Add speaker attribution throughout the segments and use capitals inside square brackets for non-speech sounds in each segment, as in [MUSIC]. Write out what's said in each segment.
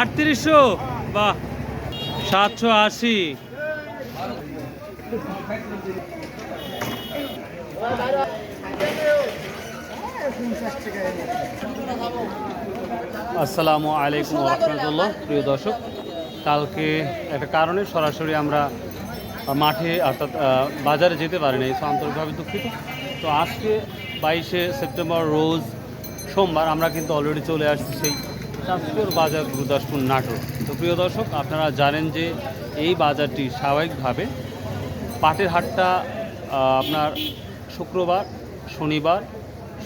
Speaker 1: আটত্রিশশো, বাহ, সাতশো আশি। আসসালামু আলাইকুম রহমতুল্লাহ, প্রিয় দর্শক। কালকে একটা কারণে সরাসরি আমরা মাঠে, অর্থাৎ বাজারে যেতে পারিনি সো আন্তরিকভাবে দুঃখিত। তো আজকে বাইশে সেপ্টেম্বর, রোজ সোমবার আমরা কিন্তু অলরেডি চলে আসছি সেই চাঁদপুর বাজার গুরুদাসপুর নাটোর তো প্রিয় দর্শক, আপনারা জানেন যে এই বাজারটি স্বাভাবিকভাবে পাটের হাটটা আপনার শুক্রবার, শনিবার,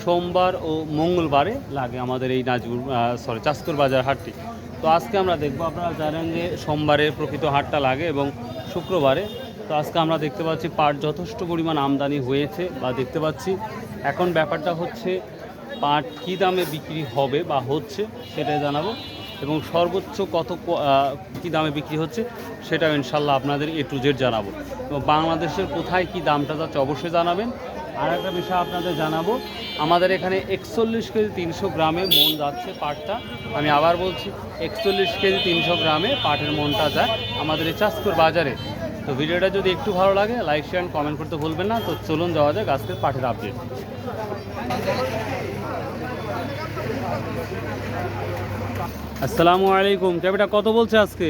Speaker 1: সোমবার ও মঙ্গলবারে লাগে আমাদের এই নাজপুর সরি চাঁদপুর বাজার হাটটি। তো আজকে আমরা দেখব, আপনারা জানেন যে সোমবারে প্রকৃত হাটটা লাগে এবং শুক্রবারে। তো আজকে আমরা দেখতে পাচ্ছি পাট যথেষ্ট পরিমাণ আমদানি হয়েছে বা দেখতে পাচ্ছি। এখন ব্যাপারটা হচ্ছে পাট কী দামে বিক্রি হবে বা হচ্ছে সেটাই জানাব এবং সর্বোচ্চ কত ক- দামে বিক্রি হচ্ছে সেটাও ইনশাল্লাহ আপনাদের এ টু জেড জানাব। এবং বাংলাদেশের কোথায় কী দামটা যাচ্ছে অবশ্যই জানাবেন। আর একটা বিষয় আপনাদের জানাব, আমাদের এখানে একচল্লিশ কেজি তিনশো গ্রামে মন যাচ্ছে পাটটা। আমি আবার বলছি, একচল্লিশ কেজি তিনশো গ্রামে পাটের মনটা যায় আমাদের এই চাষপুর বাজারে। তো ভিডিওটা যদি একটু ভালো লাগে, লাইক, শেয়ার, কমেন্ট করতে ভুলবেন না। তো চলুন যাওয়া যাক আজকের পাটের আপডেট। আসসালামু আলাইকুম। ক্যাবিটা কত বলছে আজকে?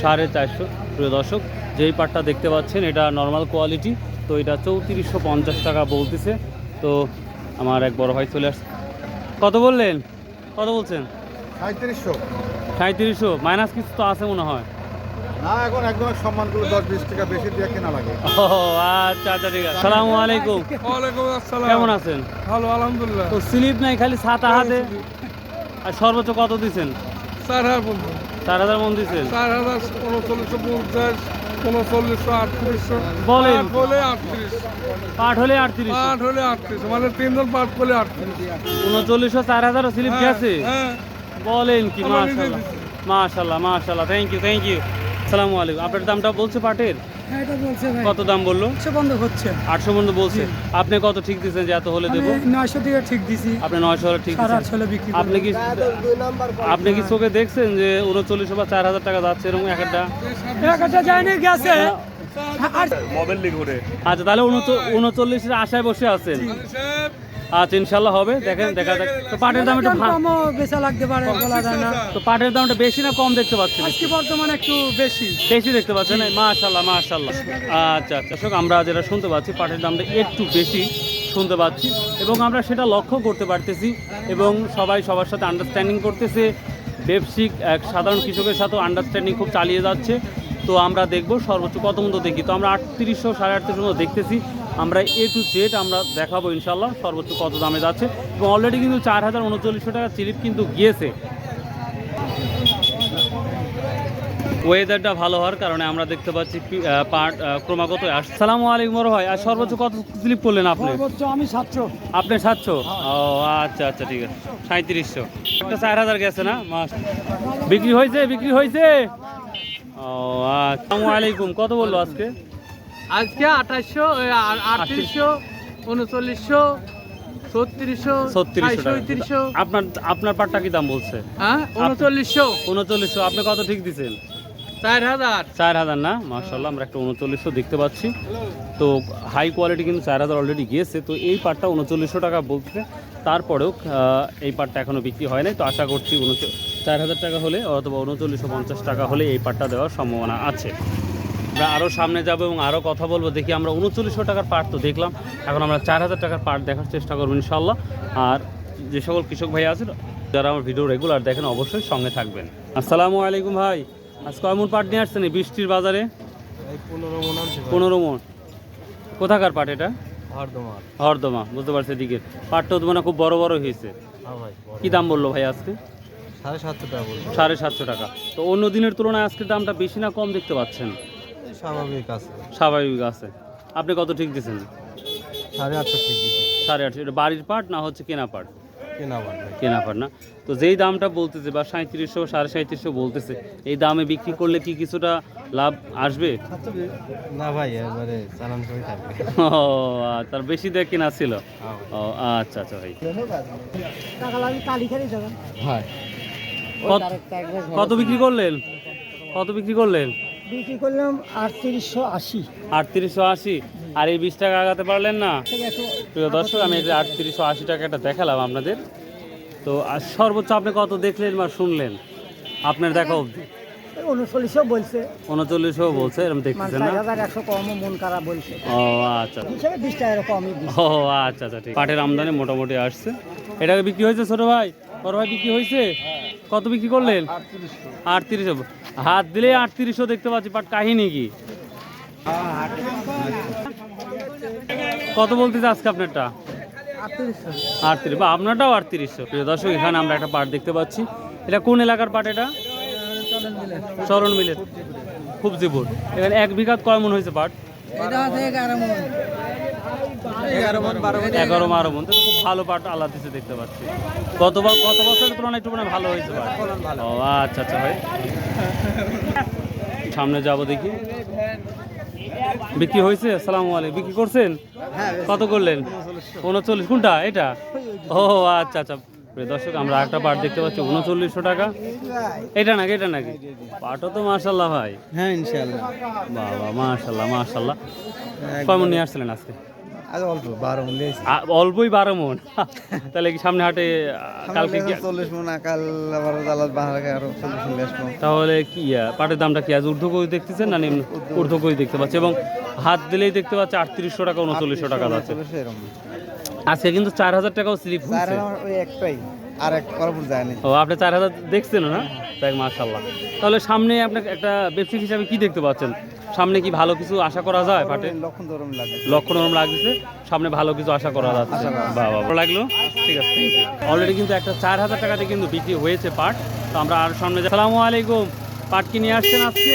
Speaker 2: সাড়ে
Speaker 1: চারশো। প্রিয় দর্শক যেই পাটটা দেখতে পাচ্ছেন এটা নর্মাল কোয়ালিটি তো এটা চৌত্রিশশো পঞ্চাশ টাকা বলতেছে। তো আমার এক বড় ভাই চলে আসছে। কত বললেন? কত বলছেন?
Speaker 2: সাঁত্রিশশো
Speaker 1: সাঁত্রিশশো মাইনাস কিছু তো আছে মনে হয়।
Speaker 2: না এখন একদম সম্মানগুলো দশ বিশ টাকা বেশি দিয়ে কেনা লাগে।
Speaker 1: ও আচ্ছা আচ্ছা ঠিক আছে। সালামু আলাইকুম।
Speaker 3: ওয়ালাইকুম আসসালাম।
Speaker 1: কেমন আছেন?
Speaker 3: ভালো আলহামদুলিল্লাহ।
Speaker 1: তো স্লিপ নাই খালি ছাতা হাতে আর সর্বোচ্চ কত দিছেন?
Speaker 3: চার হাজার
Speaker 1: চার হাজার মন দিছেন?
Speaker 3: চার হাজার উনচল্লিশশো পঞ্চাশ উনচল্লিশশো আটত্রিশশো।
Speaker 1: বলেন।
Speaker 3: হলে আটত্রিশ।
Speaker 1: পাট হলে আটত্রিশ।
Speaker 3: পাট হলে আটত্রিশ। মানে তিনজন পাট আটত্রিশ।
Speaker 1: উনচল্লিশশো চার হাজারও স্লিপ
Speaker 3: হ্যাঁ,
Speaker 1: গেছে?
Speaker 3: হ্যাঁ।
Speaker 1: বলেন কি মাশাল্লাহ। মাশাল্লাহ থ্যাংক ইউ থ্যাংক ইউ সালামু আলাইকুম। আপনার দামটা বলছে পাটের?
Speaker 4: হ্যাঁ এটা বলছে ভাই।
Speaker 1: কত দাম বলল?
Speaker 4: হচ্ছে।
Speaker 1: আটশো বন্ধু বলছে। আপনি কত ঠিক দিচ্ছেন যে এত হলে দেবো?
Speaker 4: নয়শো টাকা ঠিক দিছি।
Speaker 1: আপনি নয়শো হলে ঠিক
Speaker 4: বিক্রি
Speaker 1: আপনি কি আপনি কি চোখে দেখছেন যে উনচল্লিশশো বা চার হাজার টাকা যাচ্ছে এরকম এক একটা?
Speaker 4: একটা যায়নি গেছে।
Speaker 1: আচ্ছা তাহলে উনচল্লিশের আশায় বসে আছেন। আচ্ছা ইনশাল্লাহ হবে। দেখেন দেখা যাক। তো পাটের দাম একটু
Speaker 4: কমও বেচা লাগতে পারে বলা যায় না।
Speaker 1: তো পাটের দামটা বেশি না কম দেখতে পাচ্ছেন?
Speaker 4: আজকে বর্তমানে একটু বেশি।
Speaker 1: বেশি দেখতে পাচ্ছেন? মাশাল্লাহ মাশাল্লাহ আচ্ছা আচ্ছা। দর্শক আমরা যেটা শুনতে পাচ্ছি পাটের দামটা একটু বেশি শুনতে পাচ্ছি। এবং আমরা সেটা লক্ষ্য করতে পারতেছি এবং সবাই সবার সাথে আন্ডারস্ট্যান্ডিং করতেছে। ব্যবসায়িক এক সাধারণ কৃষকের সাথেও আন্ডারস্ট্যান্ডিং খুব চালিয়ে যাচ্ছে। তো আমরা দেখব সর্বোচ্চ কত মতো দেখি? তো আমরা আটত্রিশশো সাড়ে আটত্রিশশো মতো দেখতেছি। আমরা এ টু জেড আমরা দেখাবো ইনশাল্লাহ সর্বোচ্চ কত দামে যাচ্ছে। এবং অলরেডি কিন্তু চার হাজার উনচল্লিশশো টাকা চিলিপ কিন্তু গিয়েছে। ওয়েদারটা ভালো হওয়ার কারণে আমরা দেখতে পাচ্ছি পি- আহ, পাট ক্রমাগত আসসালামু আলাইকুম ভাই আর সর্বোচ্চ কত স্লিপ করলেন আপনি?
Speaker 4: আমি সাতশো।
Speaker 1: আপনি সাতশো? ও আচ্ছা আচ্ছা ঠিক আছে। সাঁত্রিশশো একটা চার হাজার গেছে না? মাস। বিক্রি হয়েছে বিক্রি হয়েছে? ও আসসালামু আলাইকুম কত বলল আজকে?
Speaker 5: আজকে আঠাশশো আটত্রিশশো উনচল্লিশশো ছত্রিশশো
Speaker 1: ছত্রিশশো আপনার আপনার পাটটা কি দাম বলছে?
Speaker 5: হ্যাঁ উনচল্লিশশো।
Speaker 1: উনচল্লিশশো আপনি কত ঠিক দিছেন?
Speaker 5: চার হাজার।
Speaker 1: চার হাজার না? মার্শাল্লাহ আমরা একটা উনচল্লিশশো দেখতে পাচ্ছি। তো হাই কোয়ালিটি কিন্তু চার হাজার অলরেডি গিয়েছে। তো এই পাটটা উনচল্লিশশো টাকা বলতে তারপরেও এই পাটটা এখনও বিক্রি হয় নাই। তো আশা করছি চার হাজার টাকা হলে অথবা উনচল্লিশশো পঞ্চাশ টাকা হলে এই পাটটা দেওয়ার সম্ভাবনা আছে। আমরা আরও সামনে যাব এবং আরও কথা বলব। দেখি আমরা উনচল্লিশশো টাকার পাট তো দেখলাম। এখন আমরা চার হাজার টাকার পাট দেখার চেষ্টা করব ইনশাল্লাহ। আর যে সকল কৃষক ভাই আছেন যারা আমার ভিডিও রেগুলার দেখেন অবশ্যই সঙ্গে থাকবেন। আসসালামু আলাইকুম ভাই। আজ কয় মন পাট নিয়ে আসছেন বৃষ্টির বাজারে?
Speaker 3: পনেরো মন
Speaker 1: কোথাকার পাট এটা? হরদমা বুঝতে পারছি এদিকে। পাটটা তো মানে খুব বড় বড় হয়েছে।
Speaker 3: হ্যাঁ
Speaker 1: কি দাম বলল ভাই আজকে?
Speaker 3: সাড়ে সাতশো টাকা
Speaker 1: সাড়ে সাতশো টাকা। তো অন্য দিনের তুলনায় আজকে দামটা বেশি না কম দেখতে পাচ্ছেন?
Speaker 3: স্বাভাবিক আছে।
Speaker 1: স্বাভাবিক আছে। আপনি কত ঠিক দিচ্ছেন
Speaker 3: সাড়ে আটশো ঠিক দিচ্ছে
Speaker 1: সাড়ে আটশো। এটা বাড়ির পাট না হচ্ছে কেনা পাট?
Speaker 3: কেনা
Speaker 1: পার না। তো যেই দামটা বলতেছে বা সাঁত্রিশশো সাড়ে সাঁত্রিশশো বলতেছে এই দামে বিক্রি করলে কি কিছুটা লাভ আসবে?
Speaker 3: না ভাই এবারে চালান করে থাকবে।
Speaker 1: ও তার বেশি দিয়ে কেনা ছিল? ও আচ্ছা আচ্ছা ভাই।
Speaker 3: হয়
Speaker 1: কত বিক্রি করলেন? কত বিক্রি করলেন?
Speaker 4: বিক্রি করলাম আটত্রিশশো আশি।
Speaker 1: আটত্রিশশো আশি? আর এই বিশ টাকা আগাতে পারলেন না? প্রিয় দর্শক আমি এটা আটত্রিশশো আশি টাকাটা দেখালাম আপনাদের। তো আর সর্বোচ্চ আপনি কত দেখলেন বা শুনলেন? আপনার দেখা অবধি।
Speaker 4: উনচল্লিশও বলছে।
Speaker 1: উনচল্লিশও বলছে এরকম
Speaker 4: মানে
Speaker 1: দেখতেছেন না?
Speaker 4: হাজার একশো কমও মন খারাপ বলছে।
Speaker 1: ও আচ্ছা।
Speaker 4: বিশ টাকা কমই
Speaker 1: ও আচ্ছা আচ্ছা ঠিক। পাটের আমদানি মোটামুটি আসছে। এটাকে বিক্রি হয়েছে ছোট ভাই? বড় ভাই বিক্রি হয়েছে? কত বিক্রি করলেন আটত্রিশশো। হাত দিলে আটত্রিশশো দেখতে পাচ্ছি পাট কাহিনী কি? কত বলতেছে আজকে আপনারটা? আটত্রিশ বা আপনারটাও আটত্রিশশো। প্রিয় দর্শক এখানে আমরা একটা পাট দেখতে পাচ্ছি। এটা কোন এলাকার পাট এটা? শরণ মিলের। খুবজিপুর এখানে এক বিঘাত কয় মন হয়েছে পাট?
Speaker 4: এগারো
Speaker 3: এগারো বারো
Speaker 1: মন। তো খুব ভালো পাট আল্লাহ দিচ্ছে দেখতে পাচ্ছি। গত গত বছরের তুলনায় একটু ভালো হয়েছে ও আচ্ছা আচ্ছা ভাই। সামনে যাব দেখি। বিক্রি হয়েছে? আসসালামু আলাইকুম। বিক্রি করছেন? কত করলেন? উনচল্লিশ। কোনটা? এটা? ও আচ্ছা আচ্ছা। প্রিয় দর্শক আমরা একটা পাট দেখতে পাচ্ছি উনচল্লিশশো টাকা। এটা নাকি এটা নাকি? পাটও তো মার্শাল্লাহ ভাই।
Speaker 3: হ্যাঁ ইনশাআল্লাহ।
Speaker 1: বাবা মার্শাল্লাহ মার্শাল্লাহ কয় মন নিয়ে আসছিলেন আজকে?
Speaker 3: অল্প বারো মন
Speaker 1: অল্পই বারো মন। তাহলে কি সামনে হাটে কালকে
Speaker 3: চল্লিশ মন আকাল আবার আরও চল্লিশ মন
Speaker 1: তাহলে কি পাটের দামটা কি আজ ঊর্ধ্ব করে দেখতেছেন না নিম্ন ঊর্ধ্ব করে দেখতে পাচ্ছি? এবং হাত দিলেই দেখতে পাচ্ছি আটত্রিশশো টাকা উনচল্লিশশো টাকা যাচ্ছে।
Speaker 3: এরকম।
Speaker 1: আজকে কিন্তু চার হাজার টাকাও স্লিপ
Speaker 3: ওই একটাই আর এক পরপুর যায়নি
Speaker 1: ও আপনি চার হাজার দেখছেন না? তাই মাশাল্লাহ তাহলে সামনে আপনাকে একটা ব্যবসায়িক হিসাবে কি দেখতে পাচ্ছেন? সামনে কি ভালো কিছু আশা করা যায় পাটে?
Speaker 3: লক্ষণ
Speaker 1: ওরম লাগতেছে সামনে ভালো কিছু আশা করা যাচ্ছে। বাবা লাগল? ঠিক আছে অলরেডি কিন্তু একটা চার হাজার টাকাতে কিন্তু বিক্রি হয়েছে পাট। তো আমরা আর সামনে সালামু আলাইকুম। পাট কি নিয়ে আসছেন আজকে?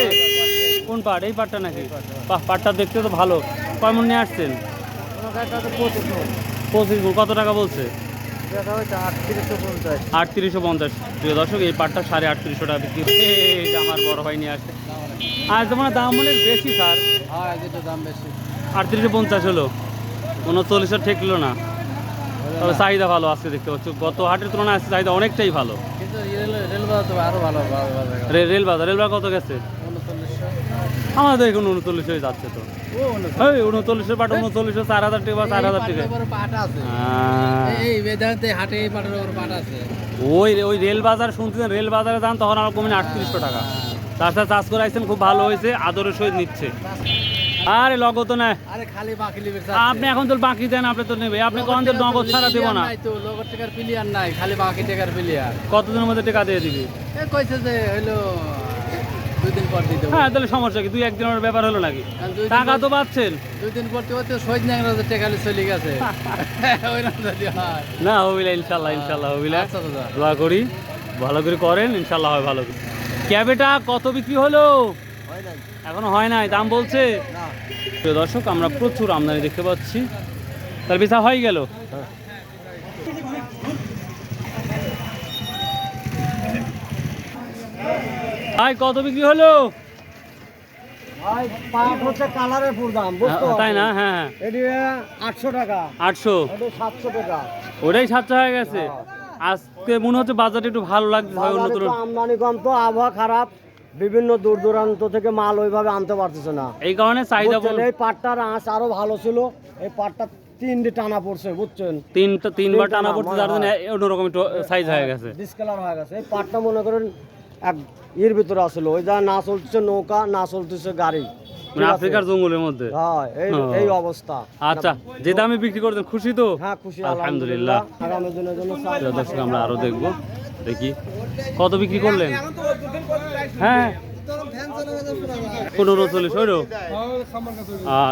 Speaker 1: কোন পাট? এই পাটটা নাকি? বাহ পাটটা দেখতে তো ভালো। কয় মন নিয়ে আসছেন? পঁচিশ মন কত টাকা বলছে?
Speaker 3: আটত্রিশশো পঞ্চাশ।
Speaker 1: প্রিয় দর্শক এই পাটটা সাড়ে আটত্রিশশো টাকা বিক্রি আমার বড় ভাই নিয়ে আসছে। আর তোমার দাম অনেক বেশি স্যার।
Speaker 5: হ্যাঁ দাম বেশি।
Speaker 1: আটত্রিশশো পঞ্চাশ হলো। উনচল্লিশশো ঠেকলো না। তবে চাহিদা ভালো আজকে দেখতে পাচ্ছ। গত হাটের তুলনায় আজকে চাহিদা অনেকটাই ভালো।
Speaker 5: রেল বাজার
Speaker 1: রেল বাজার কত গেছে? আমাদের এখন উনচল্লিশ হয়ে যাচ্ছে তো। ওই উনচল্লিশের পাট উনচল্লিশশো চার হাজার টাকা চার হাজার টাকা।
Speaker 5: পাট আছে।
Speaker 1: আহ,
Speaker 5: এই বেদান্তে হাটে এই পাটের উপর পাট আছে।
Speaker 1: ওই ওই রেল বাজার শুনতেছেন রেল বাজারে যান তখন আমার কমিনে আটত্রিশশো টাকা। তাছাড়া চাষ করে আসছেন খুব ভালো হয়েছে আদরের সহিত নিচ্ছে। আরে লগত না।
Speaker 5: আরে খালি বাকি
Speaker 1: আপনি এখন তো বাকি দেন আপনি তো নেবে আপনি কখন তো নগদ ছাড়া দেবো না।
Speaker 5: তো টাকার প্লেয়ার নাই খালি বাকি টাকার প্লেয়ার
Speaker 1: কতদিনের মধ্যে টাকা দিয়ে দিবি?
Speaker 5: এ কইছে যে দিন পর দিতে
Speaker 1: হ্যাঁ তাহলে সমস্যা কি? দুই একদিনের ব্যাপার হলো নাকি? টাকা তো পাচ্ছেন।
Speaker 5: দুই দিন পর তো তো সৈজ ন্যাংরা যে টাকা চলে গেছে। [LAUGHS] ওই রকম যদি হয়।
Speaker 1: না হবিলা ইনশাল্লাহ ইনশাল্লাহ হবিলা।
Speaker 5: আচ্ছা
Speaker 1: দোয়া করি ভালো করে করেন ইনশাল্লাহ হয় ভালো করে। ক্যাবেটা কত বিক্রি হলো? এখনও হয় নাই দাম বলছে? দর্শক আমরা প্রচুর আমদানি দেখতে পাচ্ছি। তার বিচার হয়ে গেল। ভাই কত বিক্রি হলো? তাই না? হ্যাঁ হ্যাঁ।
Speaker 4: আটশো টাকা।
Speaker 1: আটশো?
Speaker 4: সাতশো টাকা।
Speaker 1: ওটাই সাতশো হয়ে গেছে? আজকে মনে হচ্ছে বাজারটা একটু ভালো লাগছে
Speaker 4: বাজারে আমদানি কম তো আবহাওয়া খারাপ। বিভিন্ন দূর দূরান্ত থেকে মাল ওইভাবে আনতে পারতেছে না।
Speaker 1: এই কারণে চাহিদা
Speaker 4: এই পাটটার আঁশ আরও ভালো ছিল। এই পাটটা তিন টানা পড়ছে বুঝছেন?
Speaker 1: তিনটা তিনবার টানা পড়ছে যার জন্য অন্যরকম একটু সাইজ হয়ে গেছে।
Speaker 4: ডিসকালার হয়ে গেছে। এই পাটটা মনে করেন এক ইয়ের ভিতরে আসলো। ওই যা না চলতেছে নৌকা না চলতেছে গাড়ি।
Speaker 1: মানে আফ্রিকার জঙ্গলের মধ্যে?
Speaker 4: হ্যাঁ এই এই অবস্থা।
Speaker 1: আচ্ছা যে দামে বিক্রি করতেন খুশি তো?
Speaker 4: হ্যাঁ খুশি
Speaker 1: আলহামদুলিল্লাহ।
Speaker 4: আগামী দিনের জন্য
Speaker 1: দর্শক আমরা আরও দেখব। দেখি কত বিক্রি করলেন? হ্যাঁ। কোন উনচল্লিশ হইল?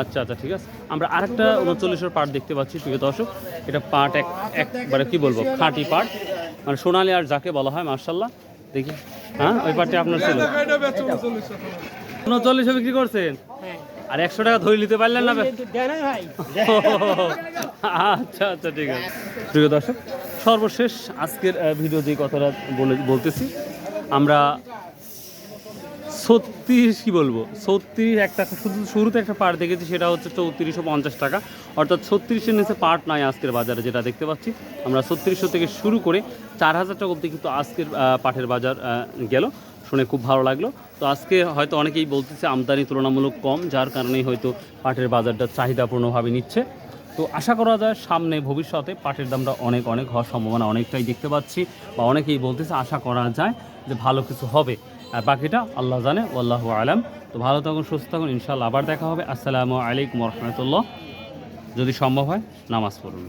Speaker 1: আচ্ছা আচ্ছা ঠিক আছে। আমরা আরেকটা উনচল্লিশের পাট দেখতে পাচ্ছি প্রিয় দর্শক। এটা পাট এক একবারে কি বলব? খাঁটি পাট মানে সোনালি আর যাকে বলা হয় মার্শাল্লাহ দেখি। হ্যাঁ ওই পাটে আপনার ছিল উনচল্লিশে বিক্রি করছেন? আর একশো টাকা ধরে নিতে পারলেন না আচ্ছা আচ্ছা ঠিক আছে। প্রিয় দর্শক সর্বশেষ আজকের ভিডিও যে কথাটা বলে বলতেছি আমরা ছত্রিশ কি বলব? ছত্রিশ একটা, শুধু শুরুতে একটা পার্ট দেখেছি, সেটা হচ্ছে চৌত্রিশশো পঞ্চাশ টাকা। অর্থাৎ ছত্রিশের নিচে পার্ট নাই আজকের বাজারে, যেটা দেখতে পাচ্ছি। আমরা ছত্রিশশো থেকে শুরু করে চার হাজার টাকা অবধি কিন্তু আজকের পাটের বাজার গেল। শুনে খুব ভালো লাগল। তো আজকে হয়তো অনেকেই বলতেছে আমদানি তুলনামূলক কম, যার কারণেই হয়তো পাটের বাজারটা চাহিদাপূর্ণভাবে নিচ্ছে। তো আশা করা যায় সামনে, ভবিষ্যতে পাটের দামটা অনেক অনেক হওয়ার সম্ভাবনা অনেকটাই দেখতে পাচ্ছি, বা অনেকেই বলতেছে আশা করা যায় যে ভালো কিছু হবে। আর বাকিটা আল্লাহ জানে আল্লাহ আলাম। তো ভালো থাকুন, সুস্থ থাকুন ইনশাল্লাহ আবার দেখা হবে। আসসালামু আলাইকুম রহমতুল্লাহ। যদি সম্ভব হয়, নামাজ পড়ুন।